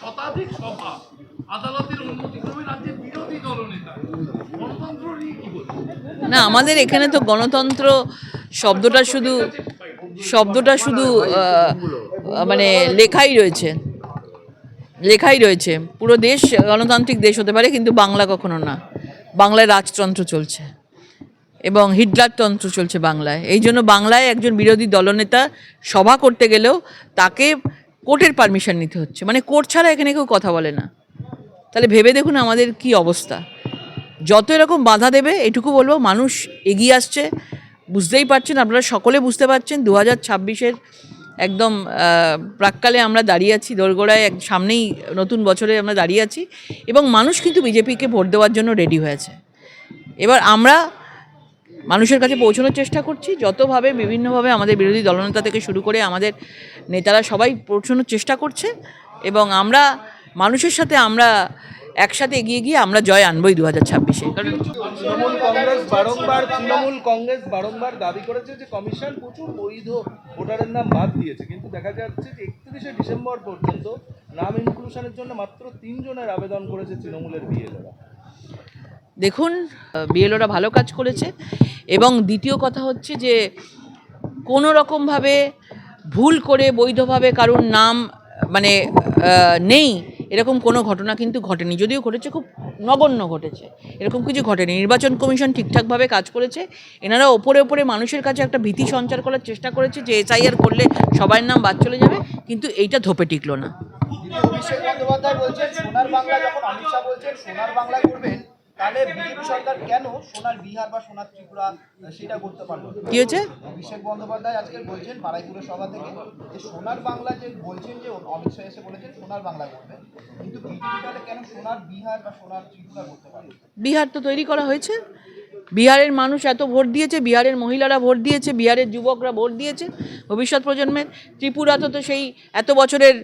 শতাধিক সভা আদালতের অনুমতিক্রমে রাজ্যের বিরোধী দলনেতা। গণতন্ত্র নিয়ে কি না, আমাদের এখানে তো গণতন্ত্র শব্দটা শুধু শব্দটা শুধু মানে লেখাই রয়েছে। লেখাই রয়েছে। পুরো দেশ গণতান্ত্রিক দেশ হতে পারে, কিন্তু বাংলা কখনো না। বাংলায় রাজতন্ত্র চলছে। এবং হিটলারতন্ত্র চলছে বাংলায়। এই জন্য বাংলায় একজন বিরোধী দলনেতা সভা করতে গেলেও তাকে কোর্টের পারমিশন নিতে হচ্ছে। মানে কোর্ট ছাড়া এখানে কেউ কথা বলে না। তাহলে ভেবে দেখুন আমাদের কি অবস্থা। যত এরকম বাধা দেবে, এটুকু বলব, মানুষ এগিয়ে আসছে। বুঝতেই পারছেন, আপনারা সকলে বুঝতে পারছেন দু হাজার ছাব্বিশের একদম প্রাককালে আমরা দাঁড়িয়ে আছি, দোরগোড়ায় এক সামনেই নতুন বছরে আমরা দাঁড়িয়ে আছি। এবং মানুষ কিন্তু বিজেপিকে ভোট দেওয়ার জন্য রেডি হয়েছে এবার আমরা মানুষের কাছে পৌঁছানোর চেষ্টা করছি। যতভাবে, বিভিন্নভাবে আমাদের বিরোধী দলনেতা থেকে শুরু করে আমাদের নেতারা সবাই পৌঁছানোর চেষ্টা করছে এবং আমরা, মানুষের সাথে আমরা একসাথে এগিয়ে গিয়ে আমরা জয় আনবই দু হাজার ছাব্বিশে। তৃণমূল কংগ্রেস বারংবার, তৃণমূল কংগ্রেস বারংবার দাবি করেছে যে কমিশন প্রচুর বৈধ ভোটারের নাম বাদ দিয়েছে। কিন্তু দেখা যাচ্ছে যে একত্রিশে ডিসেম্বর পর্যন্ত নাম ইনক্লুশনের জন্য মাত্র তিনজনের আবেদন করেছে তৃণমূলের বিএলওরা দেখুন বিএলওরা ভালো কাজ করেছে এবং দ্বিতীয় কথা হচ্ছে যে কোনো রকমভাবে ভুল করে বৈধভাবে কারুর নাম মানে নেই, এরকম কোনো ঘটনা কিন্তু ঘটেনি। যদিও ঘটেছে, খুব নগণ্য ঘটেছে। এরকম কিছু ঘটেনি। নির্বাচন কমিশন ঠিকঠাকভাবে কাজ করেছে। এনারা ওপরে ওপরে মানুষের কাছে একটা ভীতি সঞ্চার করার চেষ্টা করেছে যে এসআইআর করলে সবার নাম বাদ চলে যাবে, কিন্তু এইটা ধোপে টিকলো না। অভিষেক বন্দ্যোপাধ্যায় বলছেন, সোনার বাংলা যখন অমিত শাহ বলছেন, সোনার বাংলা করবেন তাহলে বিজেপি সরকার কেন সোনার বিহার বা সোনার ত্রিপুরা সেটা করতে পারল? কী হয়েছে? অভিষেক বন্দ্যোপাধ্যায় আজকে বলছেন বারাইপুরের সভা থেকে যে সোনার বাংলা যে বলছেন যে অমিত শাহ এসে বলেছেন সোনার বাংলা করবে কিন্তু বিজেপি তাহলে কেন সোনার বিহার বা সোনার ত্রিপুরা করতে পারল বিহার তো তৈরি করা হয়েছে। বিহারের মানুষ এত ভোট দিয়েছে বিহারের মহিলারা ভোট দিয়েছে বিহারের যুবকরা ভোট দিয়েছে। ভবিষ্যৎ প্রজন্মের ত্রিপুরাতে তো সেই এত বছরের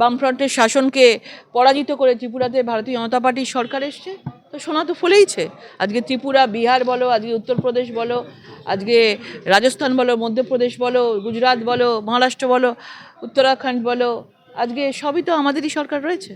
বামফ্রন্টের শাসনকে পরাজিত করে ত্রিপুরাতে ভারতীয় জনতা পার্টির সরকার এসছে। তো সোনা তো ফলেইছে। আজকে ত্রিপুরা, বিহার বলো, আজকে উত্তরপ্রদেশ বলো, আজকে রাজস্থান বলো, মধ্যপ্রদেশ বলো, গুজরাট বলো, মহারাষ্ট্র বলো, উত্তরাখণ্ড বলো, আজকে সবই তো আমাদেরই সরকার রয়েছে।